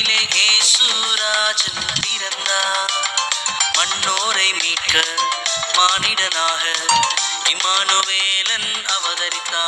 மண்ணிலே ஏசுராஜன் பிறந்தார். மண்ணோரை மீட்க மானிடனாக. இமானுவேலன் அவதரித்தார்.